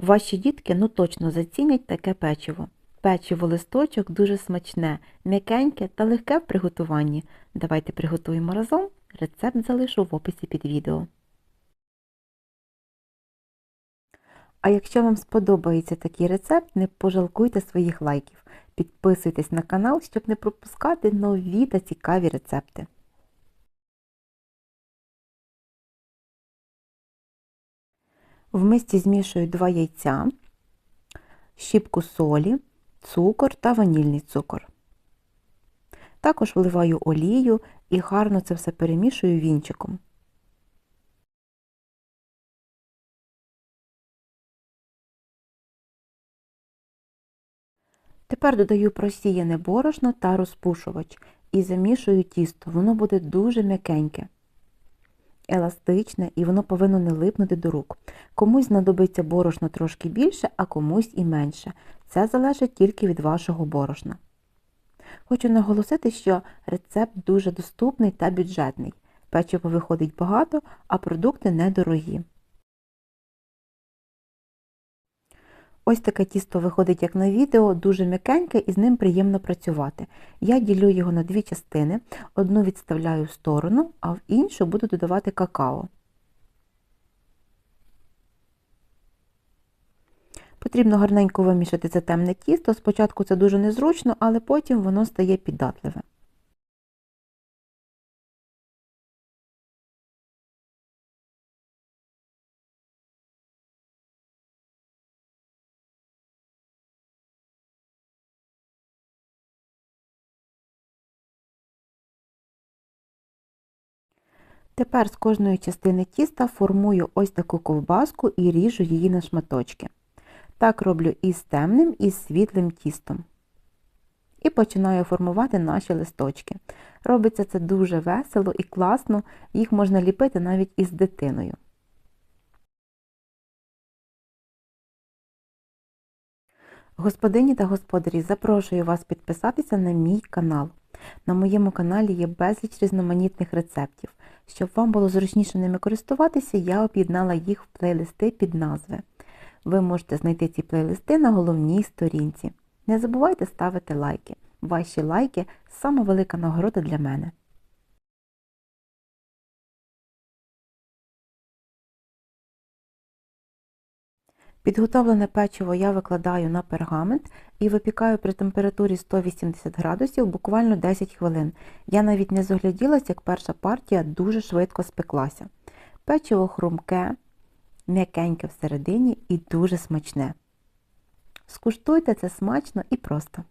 Ваші дітки ну точно зацінять таке печиво. Печиво листочок дуже смачне, м'якеньке та легке в приготуванні. Давайте приготуємо разом. Рецепт залишу в описі під відео. А якщо вам сподобається такий рецепт, не пожалкуйте своїх лайків. Підписуйтесь на канал, щоб не пропускати нові та цікаві рецепти. В мисці змішую 2 яйця, щіпку солі, цукор та ванільний цукор. Також вливаю олію і гарно це все перемішую вінчиком. Тепер додаю просіяне борошно та розпушувач і замішую тісто. Воно буде дуже м'якеньке, еластичне і воно повинно не липнути до рук. Комусь знадобиться борошно трошки більше, а комусь і менше. Це залежить тільки від вашого борошна. Хочу наголосити, що рецепт дуже доступний та бюджетний. Печиво виходить багато, а продукти недорогі. Ось таке тісто виходить як на відео, дуже м'якеньке і з ним приємно працювати. Я ділю його на дві частини, одну відставляю в сторону, а в іншу буду додавати какао. Потрібно гарненько вимішати це темне тісто. Спочатку це дуже незручно, але потім воно стає піддатливе. Тепер з кожної частини тіста формую ось таку ковбаску і ріжу її на шматочки. Так роблю і з темним, і з світлим тістом. І починаю формувати наші листочки. Робиться це дуже весело і класно, їх можна ліпити навіть із дитиною. Господині та господарі, запрошую вас підписатися на мій канал. На моєму каналі є безліч різноманітних рецептів. Щоб вам було зручніше ними користуватися, я об'єднала їх в плейлисти під назви. Ви можете знайти ці плейлисти на головній сторінці. Не забувайте ставити лайки. Ваші лайки сама велика нагорода для мене. Підготовлене печиво я викладаю на пергамент і випікаю при температурі 180 градусів буквально 10 хвилин. Я навіть не зогляділась, як перша партія дуже швидко спеклася. Печиво хрумке, м'якеньке всередині і дуже смачне. Скуштуйте це смачно і просто.